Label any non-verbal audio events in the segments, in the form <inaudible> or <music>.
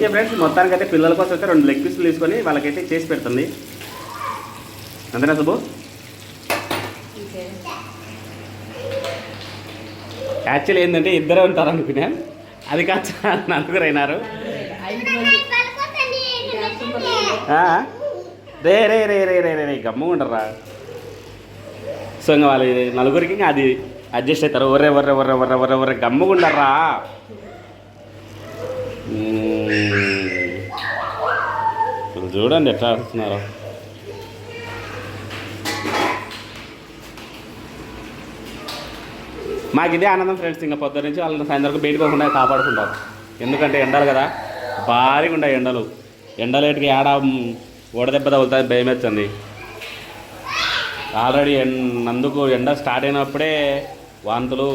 Okay friends మొత్తానికి అయితే పిల్లల కోసం అయితే రెండు లెగ్ పీసులు తీసుకొని వాళ్ళకైతే చేసి పెడుతుంది. అంతేనా సుబ్బు? యాక్చువల్లీ ఏంటంటే ఇద్దరే ఉంటారు అనుకున్నా అది కాదు నలుగురు అయినారు? రే రే రే రే రే రే రే గమ్ము ఉండరా సో ఇంకా వాళ్ళు నలుగురికి ఇంకా అది అడ్జస్ట్ అవుతారు. ఒర్రే ఒర్రే ఒర్రే ఒర్రే ఒర్రే ఒర్రే గమ్ముగా చూడండి ఎట్లా వస్తున్నారు మాకు ఇదే ఆనందం ఫ్రెండ్స్ ఇంకా పొద్దు నుంచి వాళ్ళని సాయంత్రం బయటకోకుండా కాపాడుకుంటారు. ఎందుకంటే ఎండలు కదా భారీగా ఉన్నాయి ఎండలు. ఎండలేటికి ఏడ ఓడదెబ్బ తగులుతుంది భయం వేస్తుంది. ఆల్రెడీ అందుకు ఎండ స్టార్ట్ అయినప్పుడే వాంతులు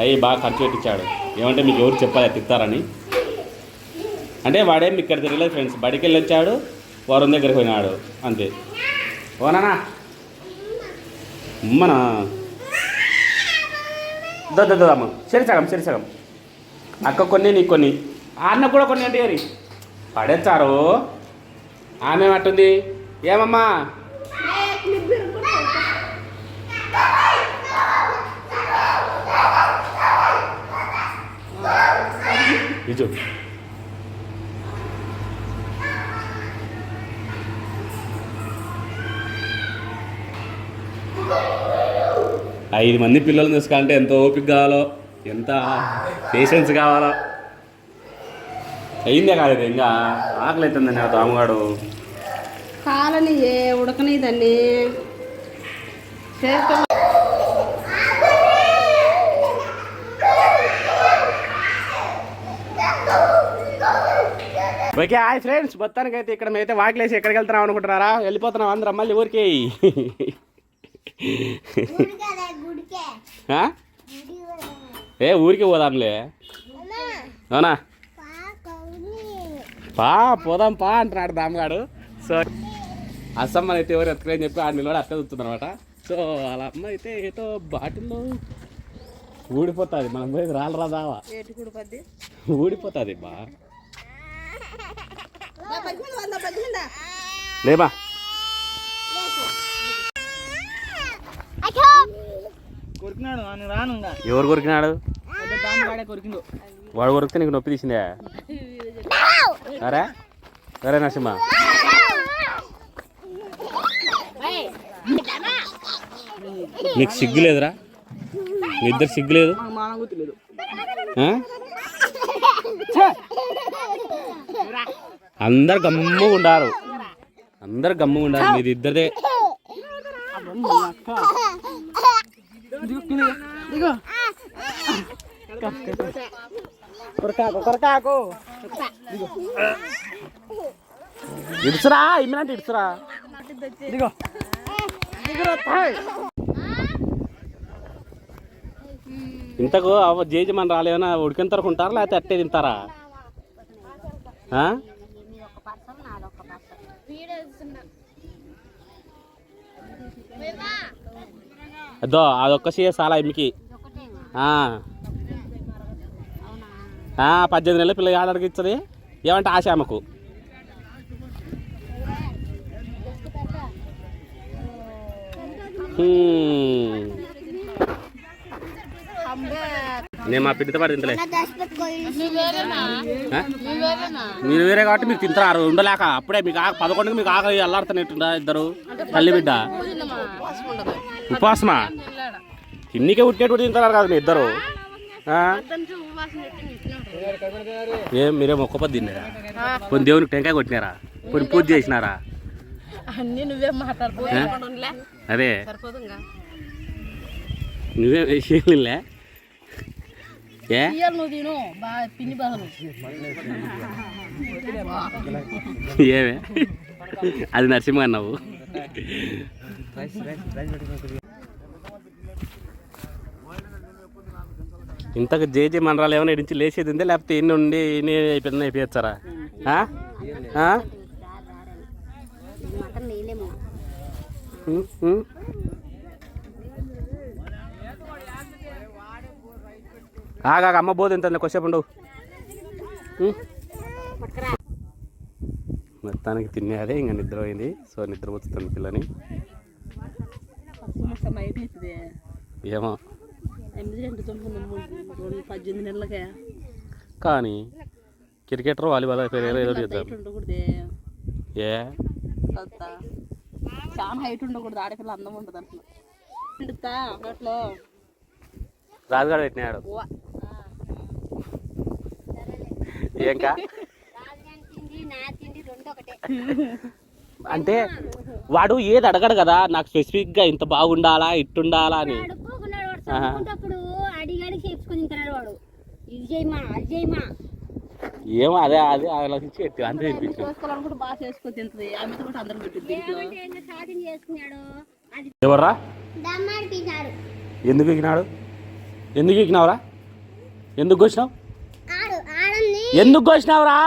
అవి బాగా ఖర్చు పెట్టించాడు. ఏమంటే మీకు ఎవరు చెప్పాలి తిత్తారని అంటే వాడేం ఇక్కడ తిరగలేదు ఫ్రెండ్స్ బడికి వెళ్ళి వచ్చాడు వరుణ్ దగ్గరికి పోయినాడు. అంతే. ఓనా ఉమ్మనా? దద్దమ్మ సరి సగం సరి సగం. అక్క కొన్ని నీకు కొన్ని. ఆన్న కూడా కొన్ని అంటే ఏరి? పడేస్తారు? ఆమె ఏమంటుంది? ఏమమ్మా? ఇది ఐదు మంది పిల్లల్ని చూసుకోవాలంటే ఎంత ఓపిక కావాలో ఎంత పేషెన్స్ కావాలో. అయిందే కాలేదు ఇంకా. ఆకలి అవుతుందండి ఆ తాముగాడు కాలని ఏ ఉడకని దాన్ని చేతులు ఓకే హాయ్ ఫ్రెండ్స్. మొత్తానికి అయితే ఇక్కడ మేమైతే వాకిలేసి ఎక్కడికి వెళ్తున్నాం అనుకుంటున్నారా? వెళ్ళిపోతున్నాం అందరం మళ్ళీ ఊరికి? <laughs> ఏ ఊరికి పోదాంలే. అవునా పా పోదాం పా అంటున్నాడు దామగాడు సో అసమ్మని అయితే ఎవరు ఎత్తుకుని చెప్పి ఆడ నిలబడి అట్లా చూస్తుందన్నమాట సో వాళ్ళ అమ్మ అయితే ఏదో బాటిల్లో ఊడిపోతుంది. మనం పోయి రాళ్ళు రాదావా ఊడిపోతుంది బా. లేబా కొరికినాడు ఆయన రాను ఇంకా ఎవరు కొరికినాడు? వాడే కొరికితే నీకు నొప్పి తీసిందే? అరే? సరే నరసింహ. నీకు సిగ్గు లేదురా? మీ ఇద్దరు సిగ్గు లేదు? అందరు గమ్ముగా ఉండారు. అందరు గమ్ముగా ఉండారు. మీది ఇద్దరిదే దిగో కొరకాకు కొరకాకు. ఇడుచురా ఇమ్మినంటే ఇడుచురా. దిగో. ఇంతకు అవ్వ జేజమని రాలేమన్నా ఉడికిన తరకు ఉంటారా లేకపోతే అట్టే తింటారా? ఆ? అదో అదొక్క సీఏ చాలా. ఆ, పద్దెనిమిది నెలల పిల్ల ఆడడికి ఇస్తుంది ఏమంటే ఆశ ఆమెకు. నేను మా పిడితో పాటు తింటలే? మీరు వేరే కాబట్టి మీరు తింటారు ఉండలేక అప్పుడే మీకు ఆక పదకొండుకి మీకు ఆకలి అల్లాడుతున్నట్టుందా ఇద్దరు. తల్లి బిడ్డ. ఉపవాసమా? తిన్నికే ఉట్టేటప్పుడు తింటారు కదా మీ ఇద్దరు? ఏం మీరేం ఒక్క పది తిన్నారా? కొన్ని దేవునికి టెంకాయ కొట్టినారా? కొన్ని పూజ చేసినారా? అన్ని నువ్వే? అదే. నువ్వే వేసేయలే ఏ? ఏమే? అది నరసింహ అన్నావు. ఇంతకు జేజే మండరాలు ఏమైనా ఇడించి లేచేది ఉందా? లేకపోతే ఎన్ని ఉండి ఎన్ని అయిపోయింది అయిపోయచ్చారా ఆగా అమ్మ బోధ ఎంత కొసేపు ఉండవు మొత్తానికి తినేదే ఇంకా నిద్ర సో నిద్ర పోతుంది పిల్లని. నైట్ అవుతుంది ఏమో. ఎనిమిది రెండు తొమ్మిది రెండు పద్దెనిమిది నెలలకే. కానీ క్రికెటర్ వాలీబాల్ పేరు ఏదో చేద్దాం. ఉండకూడదే. ఏ? చాలా హైట్ ఉండకూడదు. ఆడపిల్ల అందం ఉండదు అట్లా నోట్లో రాజుగాడు పెట్టినాడు. ఏంకా? అంటే వాడు ఏది అడగడు కదా నాకు స్పెసిఫిక్గా ఇంత బాగుండాలా ఇట్టుండాలా అని. ఏమో అదే అదే ఆలోచించి ఎత్తి అంతే అది ఎవర్రా? ఎందుకు ఎక్కినాడు? ఎందుకు ఎక్కినావురా? ఎందుకు ఆడంది. ఎందుకు కోసినావురా?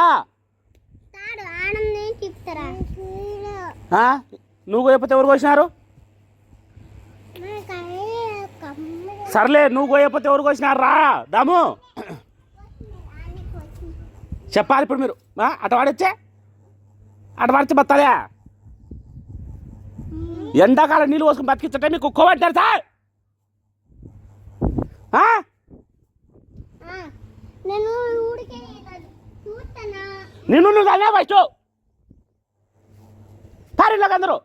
నువ్వు కోయకపోతే ఎవరు కోసినారు? సర్లే నువ్వు కోయకపోతే ఎవరు కోసినారు? రా దాము. చెప్పాలి ఇప్పుడు మీరు? అటు వాడొచ్చే? అటు వాడితే బతాలే ఎండాకాలం నీళ్ళు పోసుకుని బతికించటే మీకు కుక్క పట్టారు సార్? నేను నువ్వు అదే ఫస్ట్? పారిలోకి అందరూ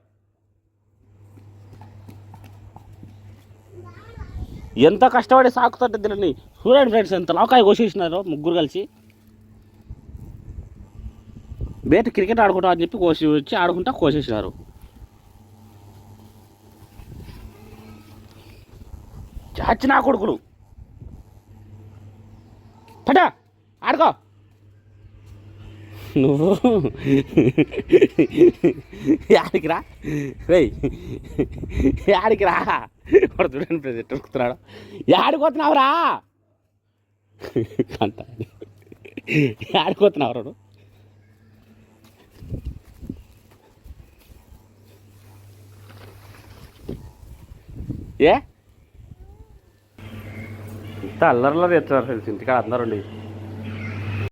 ఎంత కష్టపడి సాకుతుంటే దీనిని చూడండి ఫ్రెండ్స్ ఎంత లోకాయ కోసేసినారు ముగ్గురు కలిసి. బయట క్రికెట్ ఆడుకుంటాం అని చెప్పి కోసి వచ్చి ఆడుకుంటా కోసేసినారు. చాచి నా కొడుకులు. పటా ఆడుకో. నువ్వు? యాడికి రా? రేయ్. యాడికి రా? వాడు చూడండి ప్రెస్ ఎట్టుకుతున్నాడు యాడిపోతున్నావు రా? అంట. యాడిపోతున్నావు రాడు ఏ? ఇంత అల్లరిలో తెచ్చారు ఇంటికాడ అందరు